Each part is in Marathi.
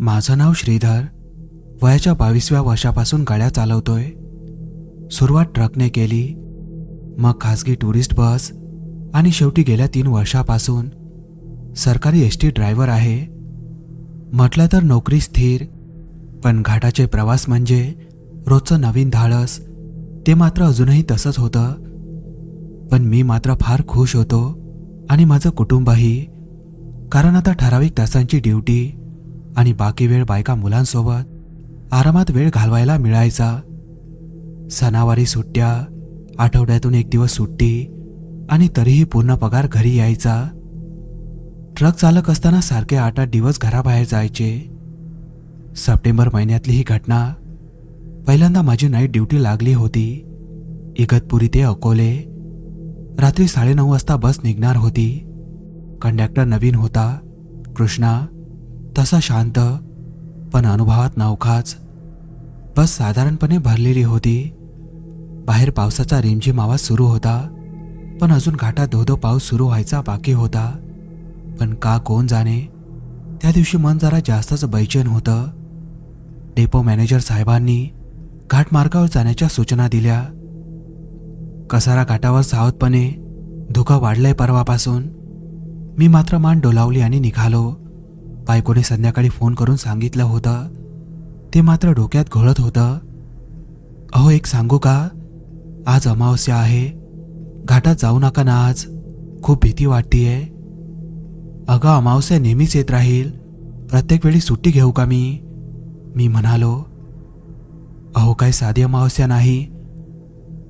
माझं नाव श्रीधर. वयाच्या बावीसव्या वर्षापासून गाड्या चालवतोय. सुरुवात ट्रकने केली. मग खासगी टुरिस्ट बस आणि शेवटी गेल्या तीन वर्षापासून सरकारी एस टी ड्रायव्हर आहे. म्हटलं तर नोकरी स्थिर पण घाटाचे प्रवास म्हणजे रोजचं नवीन धाडस ते मात्र अजूनही तसंच होतं. पण मी मात्र फार खुश होतो आणि माझं कुटुंबही कारण आता ठराविक तासांची ड्युटी आणि बाकी वेळ बायका मुलांसोबत आरामात वेळ घालवायला मिळायचा. सणावारी सुट्ट्या आठवड्यातून एक दिवस सुट्टी आणि तरीही पूर्ण पगार घरी यायचा. ट्रक चालक असताना सारखे आठ आठ दिवस घराबाहेर जायचे. सप्टेंबर महिन्यातली ही घटना. पहिल्यांदा माझी नाईट ड्युटी लागली होती. इगतपुरी ते अकोले. रात्री साडेनऊ वाजता बस निघणार होती. कंडक्टर नवीन होता. कृष्णा तसा शांत पण अनुभवात नवखाच. बस साधारणपणे भरलेली होती. बाहेर पावसाचा रिमझिम आवाज सुरू होता पण अजून घाटात धोधो पाऊस सुरू व्हायचा बाकी होता. पण का कोण जाणे त्या दिवशी मन जरा जास्तच बैचेन होतं. डेपो मॅनेजर साहेबांनी घाटमार्गावर जाण्याच्या सूचना दिल्या. कसारा घाटावर सावधपणे धुकं वाढलंय परवापासून. मी मात्र मान डोलावली आणि निघालो. बायकोने संध्याकाळी फोन करून सांगितलं होतं. ते मात्र डोक्यात घोळत होतं. अहो एक सांगू का? आज अमावस्या आहे. घाटात जाऊ नका ना आज. खूप भीती वाटतीये. अगं अमावस्या नेहमीच येत राहील. प्रत्येक वेळी सुट्टी घेऊ का मी? मी म्हणालो. अहो काय साधी अमावस्या नाही.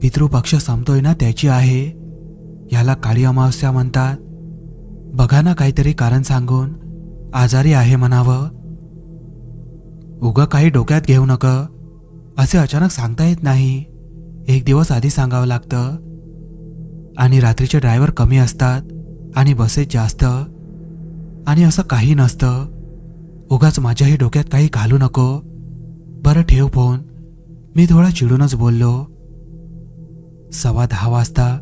पितृपक्ष संपतोय ना त्याची आहे. याला काळी अमावस्या म्हणतात. बघा ना काहीतरी कारण सांगून. आजारी आहे म्हणावं. उगं काही डोक्यात घेऊ नका. असे अचानक सांगता येत नाही. एक दिवस आधी सांगावं लागतं. आणि रात्रीचे ड्रायव्हर कमी असतात आणि बसेस जास्त. आणि असं काही नसतं. उगाच माझ्याही डोक्यात काही घालू नको. बरं ठेव फोन. मी थोडा चिडूनच बोललो. सव्वा दहा वाजता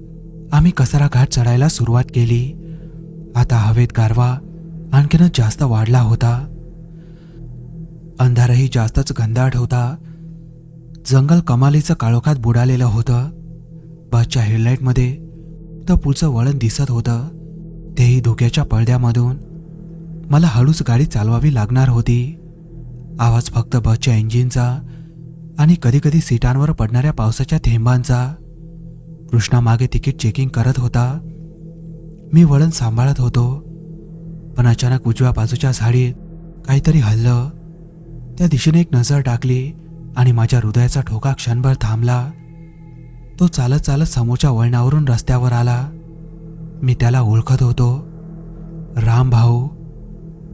आम्ही कसारा घाट चढायला सुरुवात केली. आता हवेत गारवा आणखीनच जास्त वाढला होता. अंधारही जास्तच घनदाट होता. जंगल कमालीचं काळोखात बुडालेलं होतं. बसच्या हेडलाईटमध्ये तर पुढचं वळण दिसत होतं. तेही धोक्याच्या पडद्यामधून. मला हळूच गाडी चालवावी लागणार होती. आवाज फक्त बसच्या इंजिनचा आणि कधीकधी सीटांवर पडणाऱ्या पावसाच्या थेंबांचा. कृष्णा मागे तिकीट चेकिंग करत होता. मी वळण सांभाळत होतो. पण अचानक उजव्या बाजूच्या झाडीत काहीतरी हल्लं. त्या दिशेने एक नजर टाकली. आणि माझ्या हृदयाचा ठोका क्षणभर थांबला. तो चालत चालत समोरच्या वळणावरून रस्त्यावर आला. मी त्याला ओळखत होतो. राम भाऊ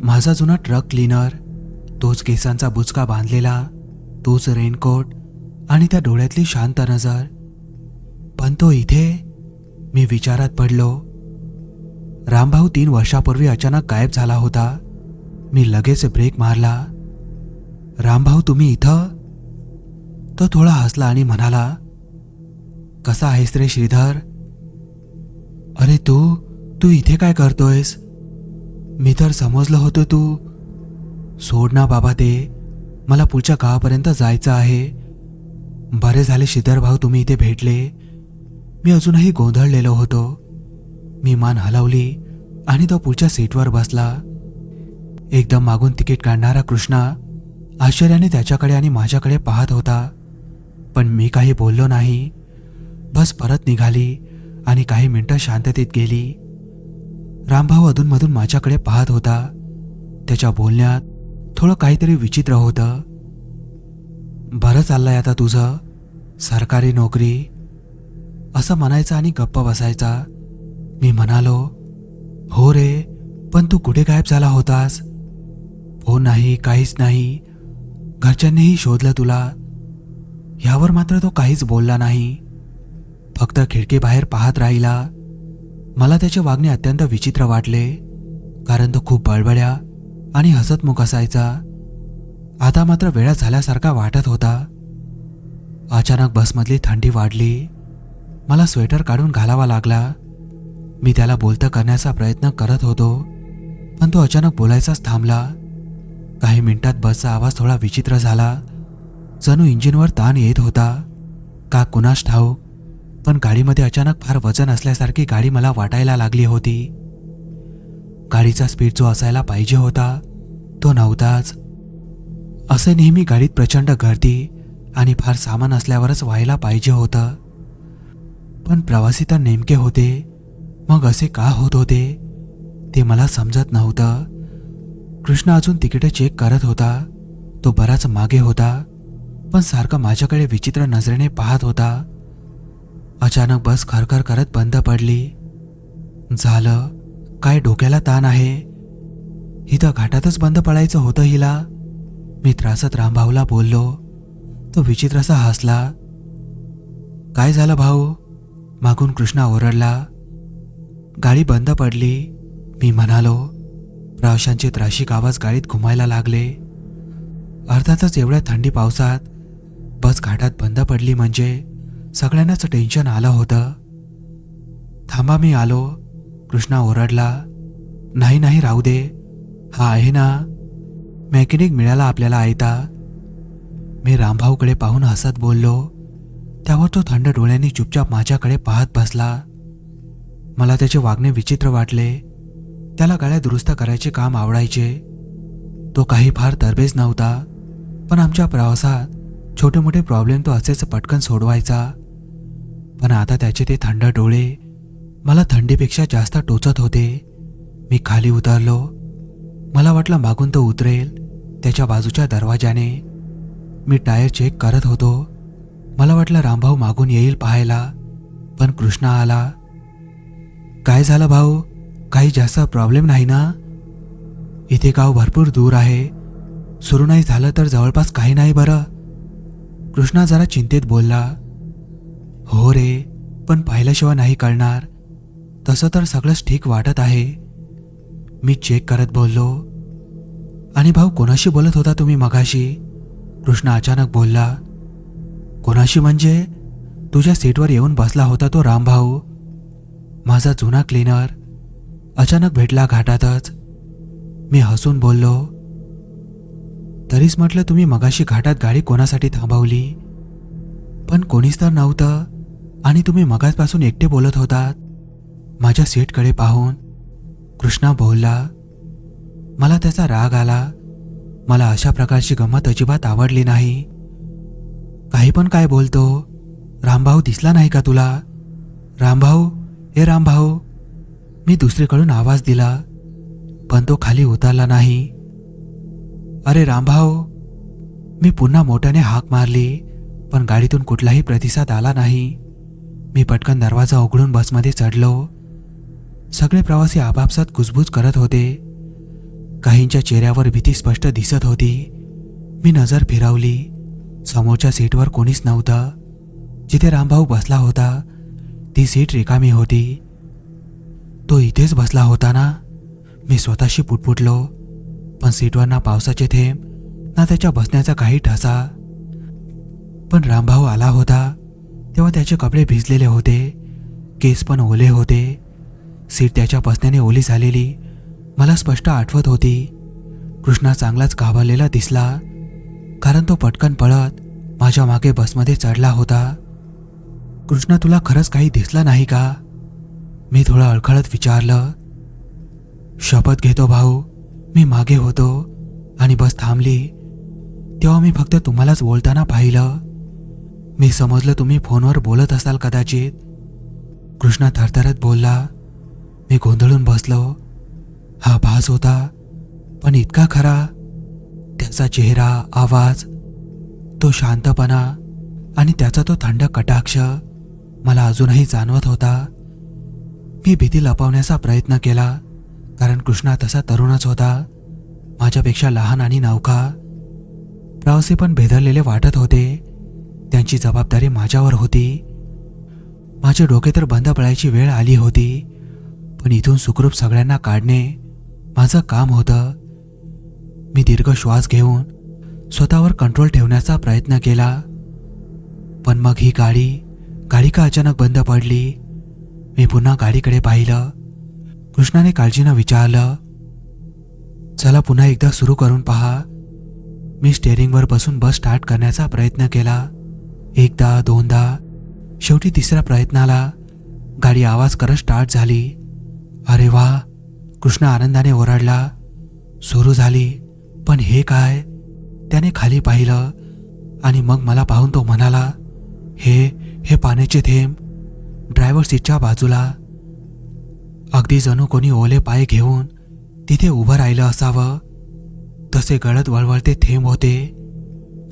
माझा जुना ट्रक क्लीनर तोच केसांचा बुचका बांधलेला तोच रेनकोट आणि त्या डोळ्यातली शांत नजर. पण तो इथे मी विचारात पडलो. रामभाऊ तीन वर्षापूर्वी अचानक गायब झाला होता. मी लगेच ब्रेक मारला. रामभाऊ तुम्ही इथं? तो थोडा हसला आणि म्हणाला कसा आहेस रे श्रीधर? अरे तू तू इथे काय करतोयस? मी तर समजलं होतं तू. सोड ना बाबा ते. मला पुढच्या गावापर्यंत जायचं आहे. बरे झाले श्रीधर भाऊ तुम्ही इथे भेटले. मी अजूनही गोंधळलेलो होतो. मी मान हलवली आणि तो पुढच्या सीटवर बसला. एकदम मागून तिकीट काढणारा कृष्णा आश्चर्याने त्याच्याकडे आणि माझ्याकडे पाहत होता. पण मी काही बोललो नाही. बस परत निघाली आणि काही मिनटं शांततेत गेली. रामभाऊ अधूनमधून माझ्याकडे पाहत होता. त्याच्या बोलण्यात थोडं काहीतरी विचित्र होतं. बरं चाललंय आता तुझं सरकारी नोकरी. असं म्हणायचं आणि गप्प बसायचा. मी म्हणालो हो रे पण तू कुठे गायब झाला होतास? हो नाही काहीच नाही. घरच्यांनीही शोधलं तुला. ह्यावर मात्र तो काहीच बोलला नाही. फक्त खिडकीबाहेर पाहत राहिला. मला त्याचे वागणे अत्यंत विचित्र वाटले कारण तो खूप बळबड्या आणि हसतमुख असायचा. आता मात्र वेळा झाल्यासारखा वाटत होता. अचानक बसमधली थंडी वाढली. मला स्वेटर काढून घालावा लागला. मी त्याला बोलतं करण्याचा प्रयत्न करत होतो पण तो अचानक बोलायचाच थांबला. काही मिनिटात बसचा आवाज थोडा विचित्र झाला. जणू इंजिनवर ताण येत होता. का कुणास ठाऊक पण गाडीमध्ये अचानक फार वजन असल्यासारखी गाडी मला वाटायला लागली होती. गाडीचा स्पीड जो असायला पाहिजे होता तो नव्हताच. असे नेहमी गाडीत प्रचंड गर्दी आणि फार सामान असल्यावरच व्हायला पाहिजे होतं. पण प्रवासी तर नेमके होते मग असे का होत होते ते मला समजत नव्हतं. कृष्ण अजून तिकीटं चेक करत होता तो बराच मागे होता. पण सारखं माझ्याकडे विचित्र नजरेने पाहत होता. अचानक बस खरखर करत बंद पडली. झालं काय डोक्याला ताण आहे? इथं घाटातच बंद पडायचं होतं हिला. मी त्रासत रामभाऊला बोललो. तो विचित्रसा हसला. काय झालं भाऊ? मागून कृष्णा ओरडला. गाडी बंद पडली. मी म्हणालो. प्रवाशांचे त्राशिक आवाज गाडीत घुमायला लागले. अर्थातच एवढ्या थंडी पावसात बस घाटात बंद पडली म्हणजे सगळ्यांनाच टेन्शन आलं होतं. थांबा मी आलो. कृष्णा ओरडला नाही नाही राहू दे. हा आहे ना. मेकॅनिक मिळाला आपल्याला आयता. मी रामभाऊकडे पाहून हसत बोललो. त्यावर तो थंड डोळ्यांनी चुपचाप माझ्याकडे पाहत बसला. मला त्याचे वागणे विचित्र वाटले. त्याला गाड्या दुरुस्त करायचे काम आवडायचे. तो काही फार तरबेज नव्हता पण आमच्या प्रवासात छोटे मोठे प्रॉब्लेम तो असेच पटकन सोडवायचा. पण आता त्याचे ते थंड डोळे मला थंडीपेक्षा जास्त टोचत होते. मी खाली उतरलो. मला वाटलं मागून तो उतरेल त्याच्या बाजूच्या दरवाजाने मी टायर चेक करत होतो. मला वाटलं रामभाऊ मागून येईल पाहायला पण कृष्णा आला. काय झालं भाऊ? काही जास्त प्रॉब्लेम नाही ना? इथे गाव भरपूर दूर आहे. सुरू नाही झालं तर जवळपास काही नाही बरं. कृष्णा जरा चिंतेत बोलला हो रे पण पाहिल्याशिवाय नाही कळणार. तसं तर सगळंच ठीक वाटत आहे. मी चेक करत बोललो. आणि भाऊ कोणाशी बोलत होता तुम्ही मगाशी? कृष्णा अचानक बोलला कोणाशी म्हणजे? तुझ्या सीटवर येऊन बसला होता तो रामभाऊ माझा जुना क्लीनर. अचानक भेटला घाटातच. मी हसून बोललो तरीच म्हटलं तुम्ही मगाशी घाटात गाडी कोणासाठी थांबवली? पण कोणीच तर नव्हतं. आणि तुम्ही मगाजपासून एकटे बोलत होतात. माझ्या सीटकडे पाहून. कृष्णा बोलला मला त्याचा राग आला. मला अशा प्रकारची गंमत अजिबात आवडली नाही. काही पण काय बोलतो. रामभाऊ दिसला नाही का तुला? रामभाऊ हे रामभाऊ. मी दुसरीकडून आवाज दिला पण तो खाली उतरला नाही. अरे रामभाऊ मी पुन्हा मोठ्याने हाक मारली पण गाडीतून कुठलाही प्रतिसाद आला नाही. मी पटकन दरवाजा उघडून बसमध्ये चढलो. सगळे प्रवासी आपापसात कुजबूज करत होते. काहींच्या चेहऱ्यावर भीती स्पष्ट दिसत होती. मी नजर फिरवली. समोरच्या सीटवर कोणीच नव्हतं. जिथे रामभाऊ बसला होता ती सीट रिकामी होती. तो इथेच बसला होता ना? मी स्वतःशी पुटपुटलो. पण सीटवर ना पावसाचे थेंब ना त्याच्या बसण्याचा काही ठसा. पण रामभाऊ आला होता तेव्हा त्याचे कपडे भिजलेले होते केस पण ओले होते. सीट त्याच्या बसण्याने ओली झालेली मला स्पष्ट आठवत होती. कृष्णा चांगलाच घाबरलेला दिसला कारण तो पटकन पळत माझ्या मागे बसमध्ये चढला होता. कृष्णा तुला खरंच काही दिसलं नाही का? मी थोडं अळखळत विचारलं. शपथ घेतो भाऊ. मी मागे होतो आणि बस थांबली. तेव्हा मी फक्त तुम्हालाच बोलताना पाहिलं. मी समजलं तुम्ही फोनवर बोलत असाल कदाचित. कृष्णा थरथरत बोलला. मी गोंधळून बसलो. हा भास होता पण इतका खरा. त्याचा चेहरा आवाज तो शांतपणा आणि त्याचा तो थंड कटाक्ष मला अजूनही जाणवत होता. मी भीती लपवण्याचा प्रयत्न केला. कारण कृष्णा तसा तरुणच होता. माझ्यापेक्षा लहान आणि नौका प्रवासी पण भेदरलेले वाटत होते. त्यांची जबाबदारी माझ्यावर होती. माझे डोके तर बंद पडायची वेळ आली होती. पण इथून सुखरूप सगळ्यांना काढणे माझं काम होतं. मी दीर्घ श्वास घेऊन स्वतःवर कंट्रोल ठेवण्याचा प्रयत्न केला. पण मग ही गाडी गाडी का अचानक बंद पडली? मी पुन्हा गाडीकडे पाहिलं. कृष्णाने काळजीनं विचारलं चला पुन्हा एकदा सुरू करून पहा. मी स्टेअरिंगवर बसून बस स्टार्ट करण्याचा प्रयत्न केला. एकदा दोनदा शेवटी तिसऱ्या प्रयत्नाला गाडी आवाज करत स्टार्ट झाली. अरे वा! कृष्ण आनंदाने ओरडला सुरू झाली. पण हे काय? त्याने खाली पाहिलं आणि मग मला पाहून तो म्हणाला हे हे पाण्याचे थेंब. ड्रायव्हर सीटच्या बाजूला अगदी जणू कोणी ओले पाय घेऊन तिथे उभं राहिलं असावं. तसे गळत वळवळते थेंब होते.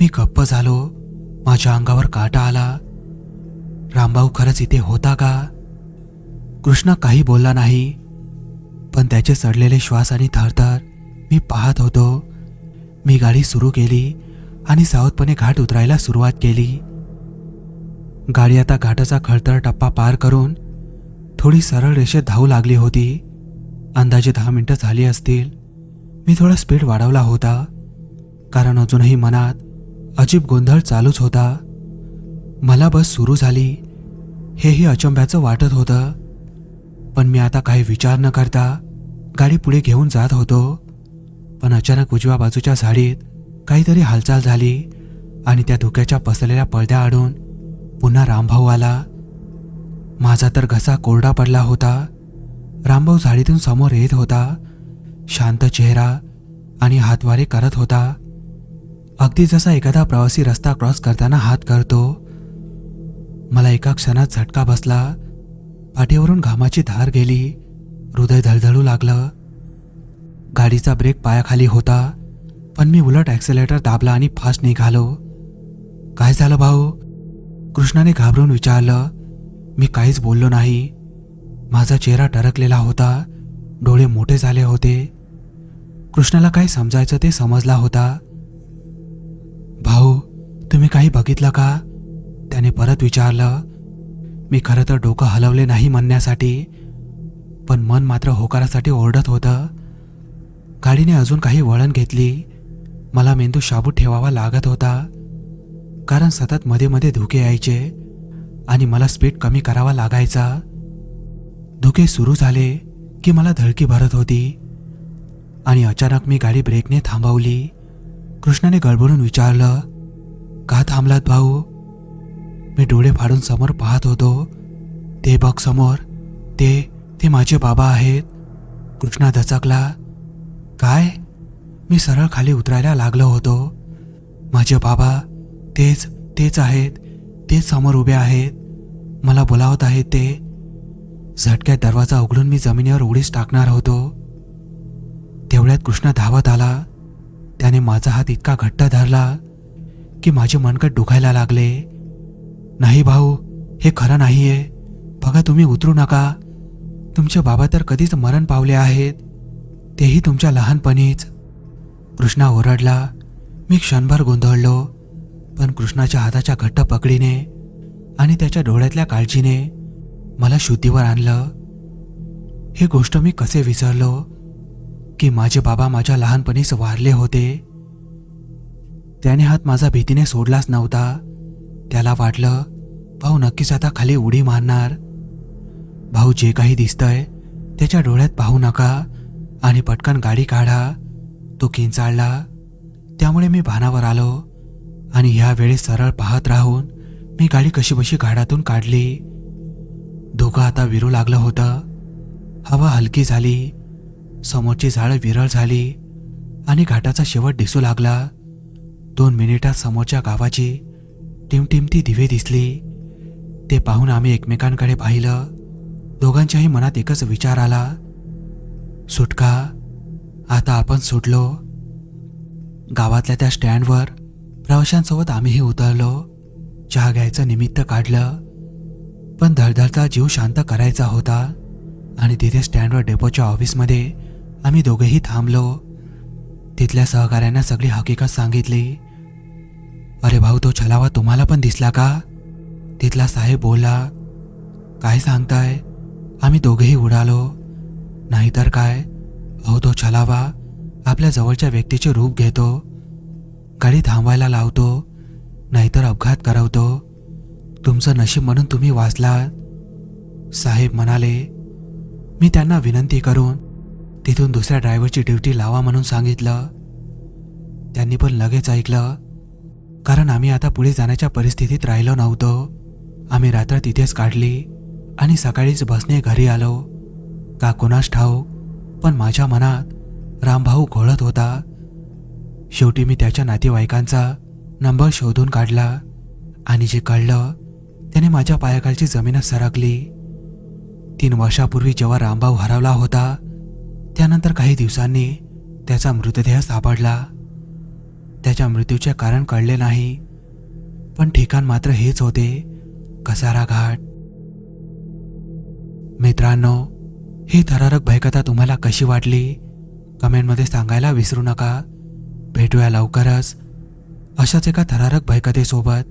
मी गप्प झालो. माझ्या अंगावर काटा आला. रामभाऊ खरंच इथे होता का? कृष्ण काही बोलला नाही. पण त्याचे सडलेले श्वास आणि थरथर मी पाहत होतो. मी गाडी सुरू केली आणि सावधपणे घाट उतरायला सुरुवात केली. गाडी आता घाटाचा खळतर टप्पा पार करून थोडी सरळ रेषेत धावू लागली होती. अंदाजे दहा मिनटं झाली असतील. मी थोडा स्पीड वाढवला होता. कारण अजूनही मनात अजीब गोंधळ चालूच होता. मला बस सुरू झाली. हेही अचंब्याचं वाटत होतं. पण मी आता काही विचार न करता गाडी पुढे घेऊन जात होतो. पण अचानक उजव्या बाजूच्या झाडीत काहीतरी हालचाल झाली आणि त्या धुक्याच्या पसरलेल्या पडद्या आडून पुन्हा रामभाऊ आला. माझा तर घसा कोरडा पडला होता. रामभाऊ झाडीतून समोर येत होता. शांत चेहरा आणि हातवारे करत होता. अगदी जसा एखादा प्रवासी रस्ता क्रॉस करताना हात करतो. मला एका क्षणात झटका बसला. पाठीवरून घामाची धार गेली. हृदय धडधडू लागलं. गाडीचा ब्रेक पायाखाली होता. पण मी उलट ॲक्सिलेटर दाबला आणि फास्ट निघालो. काय झालं भाऊ? कृष्णाने घाबरून विचारलं. मी काहीच बोललो नाही. माझा चेहरा टरकलेला होता. डोळे मोठे झाले होते. कृष्णाला काय समजायचं ते समजला होता. भाऊ तुम्ही काही बघितलं का? त्याने परत विचारलं. मी खरं तर डोकं हलवले नाही म्हणण्यासाठी पण मन मात्र होकारासाठी ओरडत होतं. गाडीने अजून काही वळण घेतली. मला मेंदू शाबूत ठेवावा लागत होता. कारण सतत मध्ये मध्ये धुके यायचे. आणि मला स्पीड कमी करावा लागायचा. धुके सुरू झाले की मला धडकी भरत होती. आणि अचानक मी गाडी ब्रेकने थांबवली. कृष्णाने गडबडून विचारलं का थांबलात भाऊ? मी डोळे फाडून समोर पाहत होतो. ते बघ समोर ते ते माझे बाबा आहेत. कृष्णा दचकला काय? मी सरळ खाली उतरायला लागलो होतो. माझे बाबा तेच तेच आहेत. तेच समोर उभे आहेत. मला बोलावत आहेत ते. झटक्यात दरवाजा उघडून मी जमिनीवर उडीच टाकणार होतो. तेवढ्यात कृष्ण धावत आला. त्याने माझा हात इतका घट्ट धरला की माझे मनकट दुखायला लागले. नाही भाऊ हे खरं नाहीये. बघा तुम्ही उतरू नका. तुमचे बाबा तर कधीच मरण पावले आहेत. तेही तुमच्या लहानपणीच. कृष्णा ओरडला. मी क्षणभर गोंधळलो. पण कृष्णाच्या हाताच्या घट्ट पकडीने आणि त्याच्या डोळ्यातल्या काळजीने मला शुद्धीवर आणलं. ही गोष्ट मी कसे विसरलो की माझे बाबा माझ्या लहानपणीच वारले होते? त्याने हात माझा भीतीने सोडलाच नव्हता. त्याला वाटलं भाऊ नक्कीच आता खाली उडी मारणार. भाऊ जे काही दिसतंय त्याच्या डोळ्यात पाहू नका आणि पटकन गाडी काढा. तो किंचाळला. त्यामुळे मी भानावर आलो. आणि ह्या वेळेस सरळ पाहत राहून मी गाडी कशीबशी घाडातून काढली. धोका आता विरू लागलं होतं. हवा हलकी झाली. समोरची झाडं विरळ झाली आणि घाटाचा शेवट दिसू लागला. दोन मिनिटात समोरच्या गावाची टिमटिमती दिवे दिसली. ते पाहून आम्ही एकमेकांकडे पाहिलं. दोघांच्याही मनात एकच विचार आला. सुटका आता आपण सुटलो. गावातल्या त्या स्टँडवर प्रवाशांसोबत आम्हीही उतरलो. चहा घ्यायचं निमित्त काढलं. पण धडधडता जीव शांत करायचा होता आणि तिथे स्टँडवर डेपोच्या ऑफिसमध्ये आम्ही दोघेही थांबलो. तिथल्या सहकाऱ्यांना सगळी हकीकत सांगितली. अरे भाऊ तो छलावा तुम्हाला पण दिसला का? तिथला साहेब बोलला. काय सांगताय? आम्ही दोघेही उडालो. नाहीतर काय? अहो तो छलावा आपल्या जवळच्या व्यक्तीचे रूप घेतो. सकाळी थांबायला लावतो नाहीतर अपघात करवतो. तुमचं नशीब म्हणून तुम्ही वाचलात. साहेब म्हणाले मी त्यांना विनंती करून तिथून दुसऱ्या ड्रायव्हरची ड्युटी लावा म्हणून सांगितलं. त्यांनी पण लगेच ऐकलं. कारण आम्ही आता पुढे जाण्याच्या परिस्थितीत राहिलो नव्हतो. आम्ही रात्र तिथेच काढली आणि सकाळीच बसने घरी आलो. का कोणास ठाऊक पण माझ्या मनात रामभाऊ घोळत होता. शेवटी मी त्याच्या नातेवाईकांचा नंबर शोधून काढला आणि जे कळलं त्याने माझ्या पायाखालची जमीनच सरकली. तीन वर्षापूर्वी जेव्हा रामभाऊ हरवला होता त्यानंतर काही दिवसांनी त्याचा मृतदेह सापडला. त्याच्या मृत्यूचे कारण कळले नाही पण ठिकाण मात्र हेच होते कसारा घाट मित्रांनो ही थरारक भयकथा तुम्हाला कशी वाटली? कमेंटमध्ये सांगायला विसरू नका. भेटूया लवकरच. अशाच एका थरारक भयकथेसोबत